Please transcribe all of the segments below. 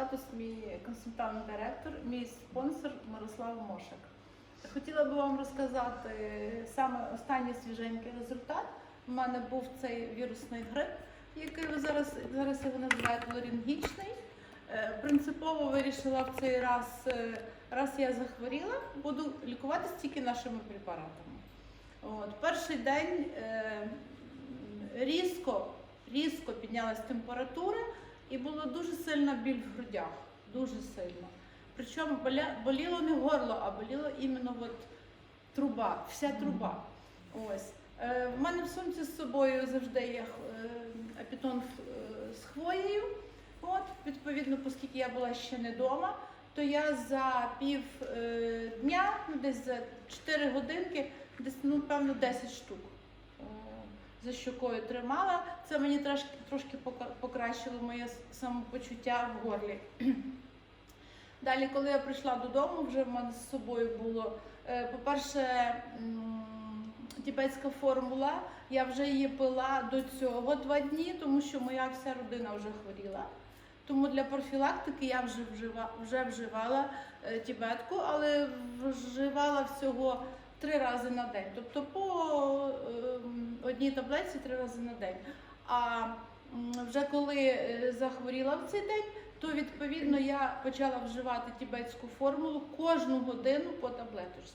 статус мій консультант-директор, мій спонсор Мирослав Мошик. Хотіла би вам розказати саме останній свіженький результат. У мене був цей вірусний грип, який ви зараз, зараз його називають ларингічний. Е, Принципово вирішила в цей раз, е, раз я захворіла, буду лікуватися тільки нашими препаратами. От, перший день е, різко, різко піднялась температура і була дуже сильна біль в грудях. Дуже сильно. Причому боліло не горло, а боліло іменно от труба, вся труба. Ось. Е, в мене в сумці з собою завжди є е, апітон е, з хвоєю. От, відповідно, оскільки я була ще не вдома, то я за пів е, дня, ну десь за 4 годинки, десь ну певно 10 штук е, за щокою тримала. Це мені трошки трошки покращило моє самопочуття в горлі. Далі, коли я прийшла додому, вже в мене з собою було, е, по-перше, тібетська формула. Я вже її пила до цього два дні, тому що моя вся родина вже хворіла. Тому для профілактики я вже вжива, вже вживала е, тібетку, але вживала всього три рази на день. Тобто по ем, одній таблетці три рази на день. А вже коли е, захворіла в цей день, то відповідно я почала вживати тібетську формулу кожну годину по таблеточці.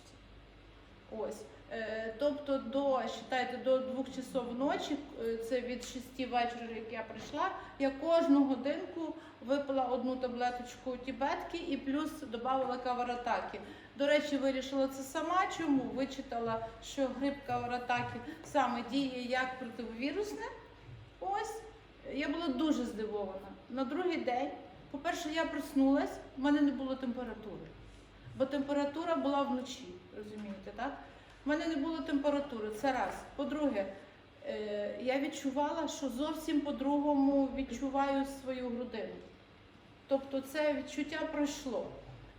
Ось. Е, Тобто до, считайте, до двох часов ночі, е, це від 6 вечора, як я прийшла, я кожну годинку випила одну таблеточку тібетки і плюс додавала каваратаки. До речі, вирішила це сама. Чому? Вичитала, що грип каваратаки саме діє як противовірусне. Ось. Я була дуже здивована. На другий день, по-перше, я проснулась, в мене не було температури. Бо температура була вночі, розумієте, так? У мене не було температури, це раз. По-друге, е, я відчувала, що зовсім по-другому відчуваю свою грудину. Тобто це відчуття пройшло.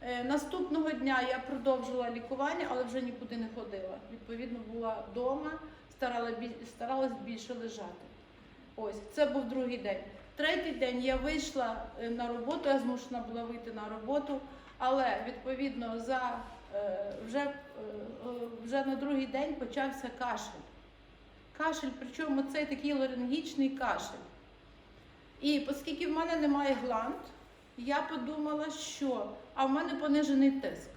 Е, Наступного дня я продовжила лікування, але вже нікуди не ходила. Відповідно, була вдома, старала старалась більше лежати. Ось, це був другий день. Третій день я вийшла е, на роботу, я змушена була вийти на роботу, але відповідно за вже, е, е, вже на другий день почався кашель. Кашель, причому цей такий ларингічний кашель. І оскільки в мене немає гланд, я подумала, що а в мене понижений тиск.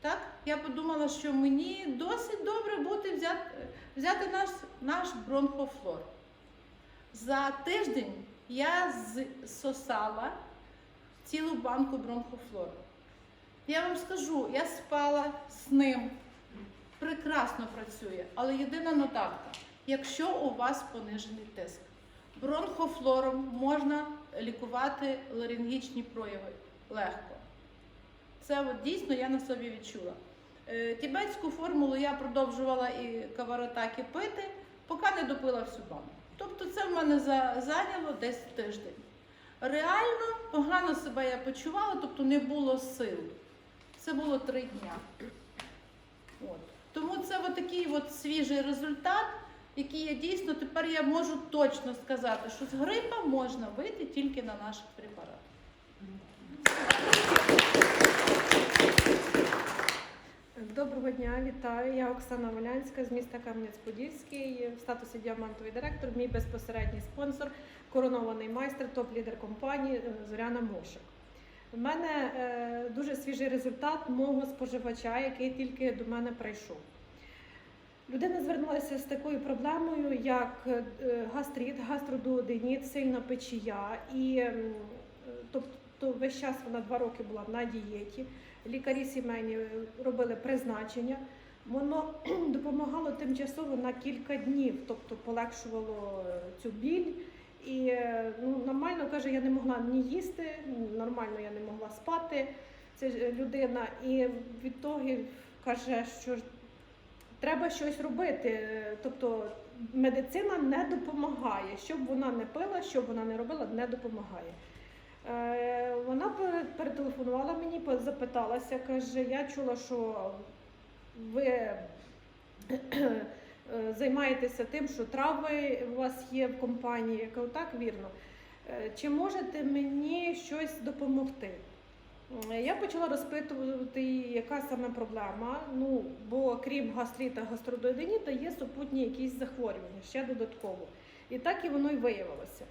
Так? Я подумала, що мені досить добре буде взяти, взяти наш, наш бронхофлор. За тиждень я зсосала цілу банку бронхофлору. Я вам скажу, я спала з ним. Прекрасно працює, але єдина нотатка, якщо у вас понижений тиск, бронхофлором можна лікувати ларингічні прояви легко. Це от дійсно я на собі відчула. Е, Тібетську формулу я продовжувала і каваратаки пити, поки не допила всю банку. Тобто це в мене зайняло десь тиждень. Реально погано себе я почувала, тобто не було сил. Це було три дня. От. Тому це от такий от свіжий результат, який я дійсно тепер я можу точно сказати, що з грипа можна вийти тільки на наших препаратах. Доброго дня, вітаю. Я Оксана Волянська з міста Кам'янець-Подільський в статусі діамантовий директор. Мій безпосередній спонсор, коронований майстер, топ-лідер компанії е, Зоряна Мошик. У мене е, дуже свіжий результат мого споживача, який тільки до мене прийшов. Людина звернулася з такою проблемою, як е, гастрит, гастродуоденіт, сильна печія. І тобто весь час вона два роки була на дієті. Лікарі сімейні робили призначення. Воно допомагало тимчасово на кілька днів, тобто полегшувало е, цю біль. І е, ну, нормально каже, я не могла ні їсти, нормально я не могла спати. Це е, людина. І від того каже, що треба щось робити. Тобто медицина не допомагає. Що б вона не пила, що б вона не робила, не допомагає. Е, Вона перетелефонувала мені, запиталася, каже, я чула, що ви займаєтеся тим, що трави у вас є в компанії. Я кажу, так, вірно. Е, Чи можете мені щось допомогти? Е, Я почала розпитувати, яка саме проблема. Ну, бо крім гастрита, гастродоєденіта, є супутні якісь захворювання ще додатково. І так і воно й виявилося.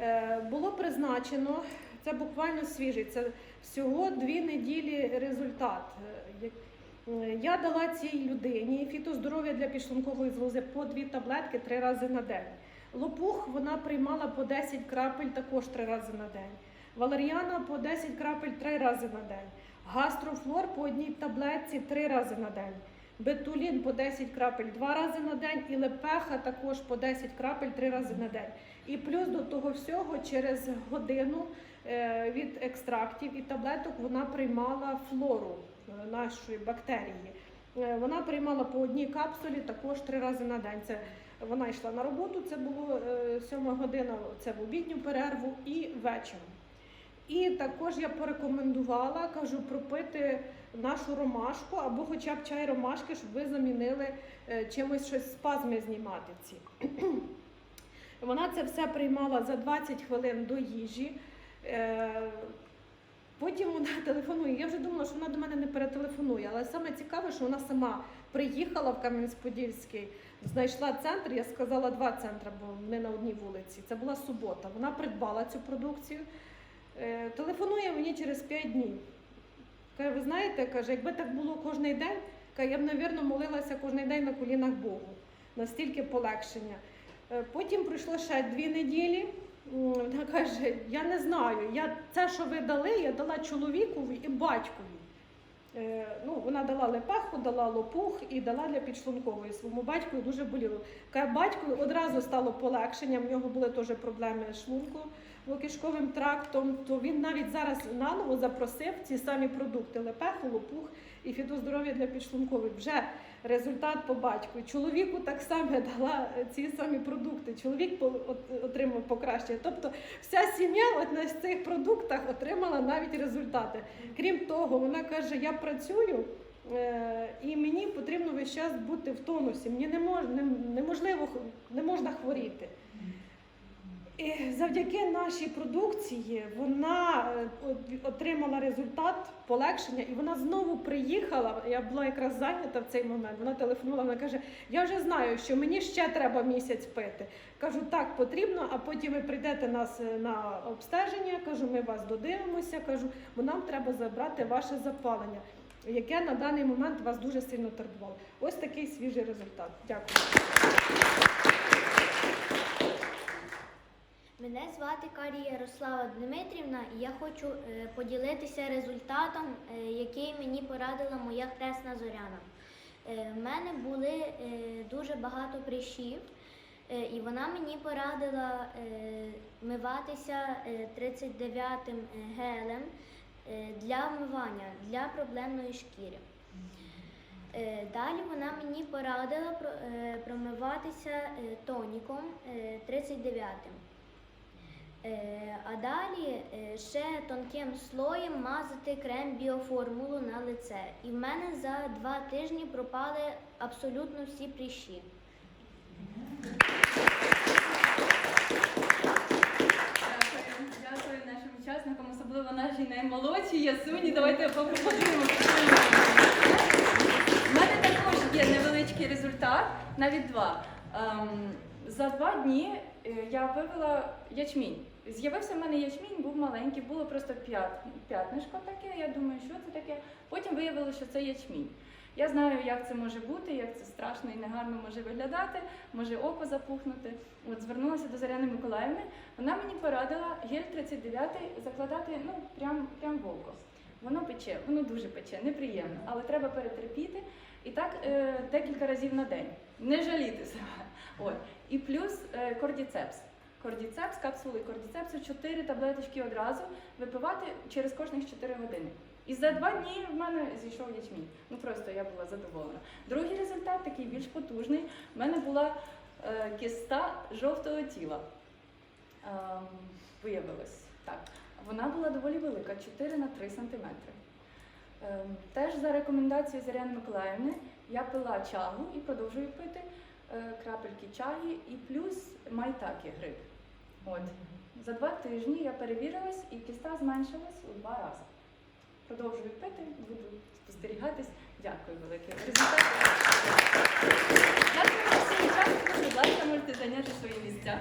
Е, Було призначено, це буквально свіжий, це всього дві неділі результат. Е, Я дала цій людині фітоздоров'я для підшлункової залози по дві таблетки три рази на день. Лопух вона приймала по 10 крапель також три рази на день. Валеріана по 10 крапель три рази на день. Гастрофлор по одній таблетці три рази на день. Бетулін по 10 крапель два рази на день і лепеха також по 10 крапель три рази на день. І плюс до того всього через годину від екстрактів і таблеток вона приймала флору е, нашої бактерії. Е, Вона приймала по одній капсулі також три рази на день. Це вона йшла на роботу, це було е, сьома година, це в обідню перерву і вечором. І також я порекомендувала, кажу, пропити нашу ромашку або хоча б чай ромашки, щоб ви замінили е, чимось щось спазми знімати ці. Вона це все приймала за 20 хвилин до їжі. Е, Потім вона телефонує. Я вже думала, що вона до мене не перетелефонує, але саме цікаве, що вона сама приїхала в Кам'янець-Подільський, знайшла центр. Я сказала два центри, бо вони на одній вулиці. Це була субота. Вона придбала цю продукцію. Е, Телефонує мені через 5 днів. Каже, ви знаєте, каже, якби так було кожен день, я б, навірно, молилася кожен день на колінах Богу. Настільки полегшення. Е, Потім пройшло ще дві неділі. Вона каже, я не знаю, я це, що ви дали, я дала чоловікові і батькові. Е, ну, вона дала лепеху, дала лопух і дала для підшлункової. Своєму батькові дуже боліло. Каже, батькові одразу стало полегшенням, в нього були теж проблеми з шлунком, кишковим трактом, то він навіть зараз наново запросив ці самі продукти: лепеху, лопух і фітоздоров'я для підшлункових. Вже результат по батьку. Чоловіку так само дала ці самі продукти. Чоловік отримав покращення. Тобто вся сім'я от на цих продуктах отримала навіть результати. Крім того, вона каже: я працюю. е, І мені потрібно весь час бути в тонусі. Мені не мож, не- неможливо не можна хворіти. І завдяки нашій продукції вона е, отримала результат полегшення, і вона знову приїхала. Я була якраз зайнята в цей момент. Вона телефонувала, вона каже: Я вже знаю, що мені ще треба місяць пити. Кажу, так потрібно, а потім ви прийдете нас е, на обстеження. Кажу, ми вас додивимося. Кажу, бо нам треба забрати ваше запалення, яке на даний момент вас дуже сильно турбувало. Ось такий свіжий результат. Дякую. Мене звати Карія Ярослава Дмитрівна, і я хочу е, поділитися результатом, е, який мені порадила моя хресна зоряна. Е, В мене були дуже багато прищів, і вона мені порадила миватися е, 39-м гелем для вмивання для проблемної шкіри. Далі вона мені порадила промиватися тоніком е, 39-м. Е, А далі е, ще тонким слоєм мазати крем біоформулу на лице. І в мене за два тижні пропали абсолютно всі прищі. Дякую, нашим учасникам, особливо нашій наймолодшій Ясуні. Давайте поаплодуємо. У мене також є невеличкий результат, навіть два. Ем, за два дні я вивела ячмінь. З'явився в мене ячмінь, був маленький, було просто п'ят, п'ятнишко таке. Я думаю, що це таке. Потім виявилося, що це ячмінь. Я знаю, як це може бути, як це страшно і негарно може виглядати, може око запухнути. От звернулася до Заряни Миколаївни. Вона мені порадила гель 39 закладати ну, прям, прям в око. Воно пече, воно дуже пече, неприємно, але треба перетерпіти. І так е, декілька разів на день. Не жаліти себе. От. І плюс е, кордіцепс. Кордіцепс, капсули кордіцепсу, 4 таблеточки одразу випивати через кожних 4 години. І за два дні в мене зійшов ячмінь. Ну просто я була задоволена. Другий результат такий більш потужний. У мене була е, киста жовтого тіла. Ем, виявилось так. Вона була доволі велика 4 на 3 сантиметри. Ем, теж за рекомендацією Заряни Миколаївни я пила чагу і продовжую пити е, крапельки чаги і плюс майтакі гриб. От. За два тижні я перевірилась і кіста зменшилась у два рази. Продовжую пити, буду спостерігатись. Дякую велике. Результат. Дякую всім учасникам, будь ласка, можете зайняти свої місця.